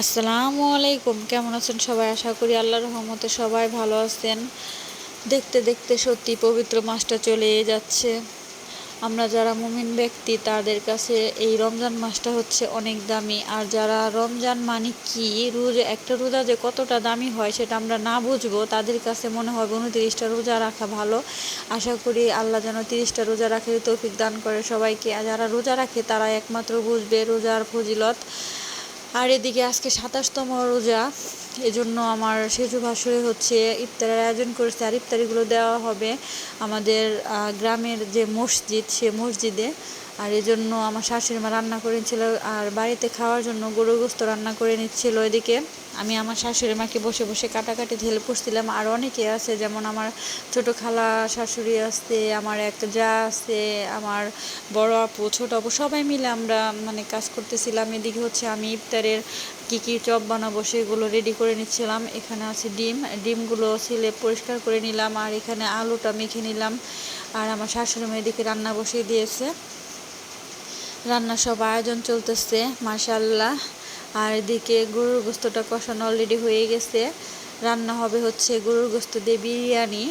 আসসালামু আলাইকুম। কেমন আছেন সবাই? আশা করি আল্লাহর রহমতে সবাই ভালো আছেন। দেখতে দেখতে সত্যি পবিত্র মাসটা চলে যাচ্ছে। আমরা যারা মুমিন ব্যক্তি, তাদের কাছে এই রমজান মাসটা হচ্ছে অনেক দামি। আর যারা রমজান মানে কি? রোজা একটা রোজা যে কতটা দামি হয় সেটা আমরা না বুঝব। তাদের কাছে মনে হবে উনতিরিশটা রোজা রাখা ভালো। আশা করি আল্লাহ যেন তিরিশটা রোজা রাখে তৌফিক দান করে সবাইকে। আর যারা রোজা রাখে তারা একমাত্র বুঝবে রোজার ফজিলত। আর এদিকে আজকে সাতাশতম রোজা, এজন্য আমার সেজু ভাসুরে হচ্ছে ইফতারের আয়োজন করেছে আর ইফতারিগুলো দেওয়া হবে আমাদের গ্রামের যে মসজিদ, সে মসজিদে। আর এজন্য জন্য আমার শাশুড়ি মা রান্না করেছিল আর বাড়িতে খাওয়ার জন্য গরু গোস্ত রান্না করে নিচ্ছিল এদিকে। আমি আমার শাশুড়ি মাকে বসে বসে কাটাকাটি ঢেলে পড়ছিলাম আর অনেকে আছে, যেমন আমার ছোট খালা শাশুড়ি আছে, আমার এক যা আছে, আমার বড় আপু, ছোট আপু, সবাই মিলে আমরা মানে কাজ করতেছিলাম। এদিকে হচ্ছে আমি ইফতারের কি কি চপ বানাবো সেগুলো রেডি করে নিচ্ছিলাম। এখানে আছে ডিম, ডিমগুলো ছিলে পরিষ্কার করে নিলাম। আর এখানে আলুটা মেখে নিলাম। আর আমার শাশুড়ি মেয়ে এদিকে রান্না বসিয়ে দিয়েছে। রান্না সব আয়োজন চলতেছে মাশাল্লাহ আর এদিকে গরুর গোস্তটা কষানো অলরেডি হয়ে গেছে। রান্না হবে হচ্ছে গরুর গোস্ত দিয়ে বিরিয়ানি।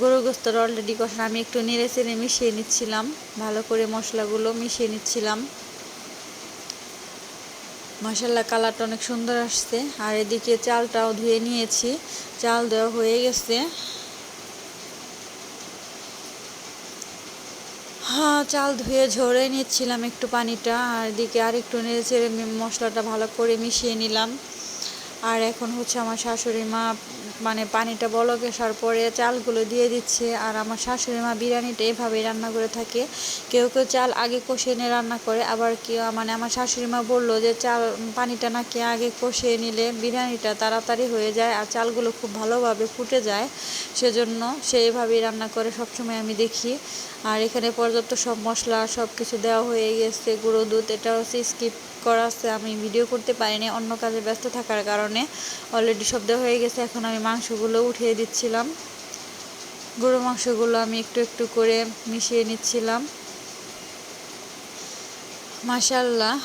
গরুর গোস্তটা অলরেডি কষানো আমি একটু নেড়ে চেড়ে মিশিয়ে নিচ্ছিলাম। ভালো করে মশলাগুলো মিশিয়ে নিচ্ছিলাম। মশাল্লা কালারটা অনেক সুন্দর আসছে। আর এদিকে চালটাও ধুয়ে নিয়েছি। চাল দেওয়া হয়ে গেছে। হ্যাঁ চাল ধুয়ে ঝরে নিচ্ছিলাম একটু পানিটা, আর এদিকে আর একটু নেড়ে মশলাটা ভালো করে মিশিয়ে নিলাম। আর এখন হচ্ছে আমার শাশুড়ি মা মানে পানিটা বলক আসার পরে চালগুলো দিয়ে দিচ্ছে। আর আমার শাশুড়ি মা বিরিয়ানিটা এভাবেই রান্না করে থাকে। কেউ কেউ চাল আগে কষিয়ে নিয়ে রান্না করে, আবার কেউ মানে আমার শাশুড়ি মা বলল যে চাল, পানিটা নাকি আগে কষিয়ে নিলে বিরিয়ানিটা তাড়াতাড়ি হয়ে যায় আর চালগুলো খুব ভালোভাবে ফুটে যায়। সেজন্য সে এভাবেই রান্না করে, সবসময় আমি দেখি। আর এখানে পর্যাপ্ত সব মশলা সব কিছু দেওয়া হয়ে গেছে। গুঁড়ো দুধ এটা হচ্ছে স্কিপ করা আছে। আমি ভিডিও করতে পারিনি, অন্য কাজে ব্যস্ত থাকার কারণে। অলরেডি সব দেওয়া হয়ে গেছে, এখন আমি মাংসগুলো উঠিয়ে দিচ্ছিলাম। গরু মাংসগুলো আমি একটু একটু করে মিশিয়ে নিচ্ছিলাম। মাশাল্লাহ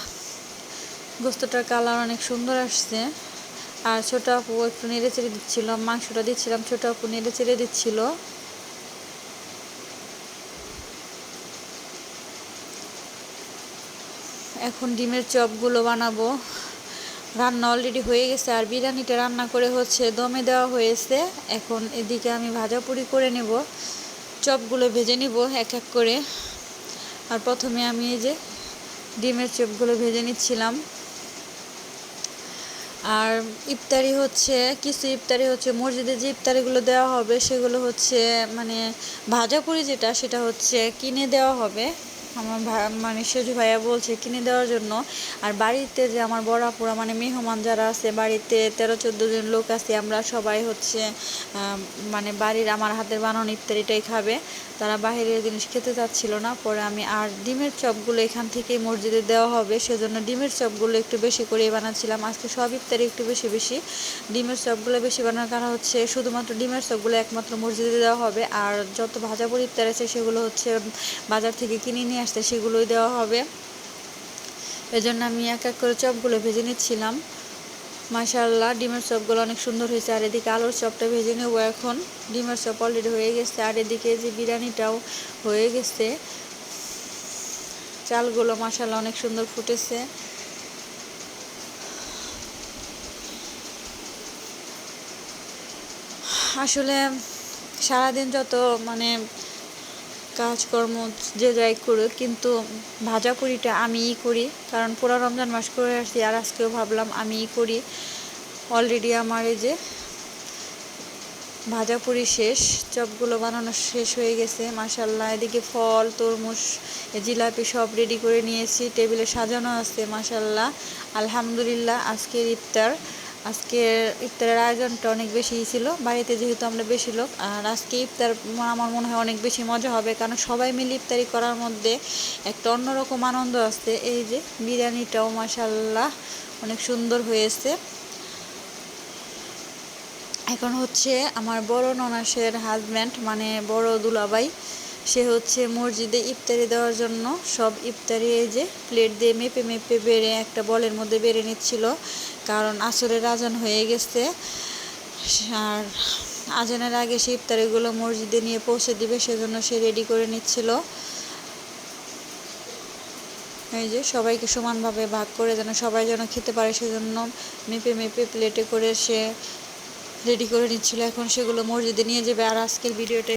গোস্তটার কালার অনেক সুন্দর আসছে। আর ছোটো আপু একটু নেড়ে চেড়ে দিচ্ছিলাম মাংসটা দিচ্ছিলাম, ছোটো আপু নেড়ে চেড়ে দিচ্ছিল। এখন ডিমের চপগুলো বানাবো। রান্না অলরেডি হয়ে গেছে আর বিরিয়ানিটা রান্না করে হচ্ছে দমে দেওয়া হয়েছে। এখন এদিকে আমি ভাজা পুরি করে নেব। চপগুলো ভেজে নিব এক এক করে। আর প্রথমে আমি এই যে ডিমের চপগুলো ভেজে নিচ্ছিলাম। আর ইফতারি হচ্ছে, কিছু ইফতারি হচ্ছে, মসজিদে যে ইফতারিগুলো দেওয়া হবে সেগুলো হচ্ছে মানে ভাজা পুরি যেটা, সেটা হচ্ছে কিনে দেওয়া হবে। আমার ভাই মানে সেজু ভাইয়া বলছে কিনে দেওয়ার জন্য। আর বাড়িতে যে আমার বড় আপুরা মানে মেহমান যারা আছে, বাড়িতে তেরো, চোদ্দ জন লোক আছে, আমরা সবাই হচ্ছে মানে বাড়ির আমার হাতের বানানো ইফতারিটাই খাবে। তারা বাহিরের জিনিস খেতে চাচ্ছিল না, পরে আমি, আর ডিমের চপগুলো এখান থেকেই মসজিদে দেওয়া হবে, সেজন্য ডিমের চপগুলো একটু বেশি করেই বানাচ্ছিলাম। আজকে সব ইফতারি একটু বেশি বেশি। ডিমের চপগুলো বেশি বানানোর কারণ হচ্ছে, শুধুমাত্র ডিমের চপগুলো একমাত্র মসজিদে দেওয়া হবে, আর যত ভাজাপুরি ইফতার আছে, সেগুলো হচ্ছে বাজার থেকে কিনে নিয়ে আসতে সেগুলোই দেওয়া হবে। এজন্য আমি এক এক করে চপগুলো ভেজে নিচ্ছিলাম। মাশাল্লাহ ডিমের চপগুলো অনেক সুন্দর হয়েছে। আর এদিকে আলুর চপটা ভেজে নেব এখন। ডিমের চপ অলরেডি হয়ে গেছে। আর এদিকে যে বিরিয়ানিটাও হয়ে গেছে। চালগুলো মাশাল্লাহ অনেক সুন্দর ফুটেছে। আসলে সারাদিন যত মানে কাজকর্ম যে যাই করুক, কিন্তু ভাজা পুরিটা আমিই করি। কারণ পুরো রমজান মাস করে আসছি আর আজকেও ভাবলাম আমিই করি। অলরেডি আমার এই যে ভাজা পুরি শেষ, চপগুলো বানানো শেষ হয়ে গেছে। মাসাল্লাহ এদিকে ফল, তরমুজ জিলাপি সব রেডি করে নিয়েছি। টেবিলে সাজানো আছে মাসাল্লাহ আলহামদুলিল্লাহ, আজকের ইফতার। আজকে ইফতারের আয়োজনটা অনেক বেশি ছিল, বাড়িতে যেহেতু আমরা বেশি লোক, আর আজকে ইফতার আমার মনে হয় অনেক বেশি মজা হবে, কারণ সবাই মিলে ইফতারি করার মধ্যে একটা অন্যরকম আনন্দ আছে, এই যে বিরিয়ানিটাও মাসাল্লাহ অনেক সুন্দর হয়েছে। এখন হচ্ছে আমার বড় ননাসের হাজব্যান্ড মানে বড় দুলাবাই সে হচ্ছে মসজিদে ইফতারি দেওয়ার জন্য সব ইফতারি এই যে প্লেট দিয়ে মেপে মেপে বেড়ে একটা বলের মধ্যে বেড়ে নিচ্ছিল, কারণ আসরের আজান হয়ে গেছে। আর আজানের আগে সে ইফতারিগুলো মসজিদে নিয়ে পৌঁছে দিবে, সেজন্য সে রেডি করে নিচ্ছিল। এই যে সবাইকে সমানভাবে ভাগ করে যেন সবাই যেন খেতে পারে, সেজন্য মেপে মেপে প্লেটে করে সে রেডি করে নিচ্ছিল। এখন সেগুলো মসজিদে নিয়ে যাবে। আর আজকের ভিডিওটা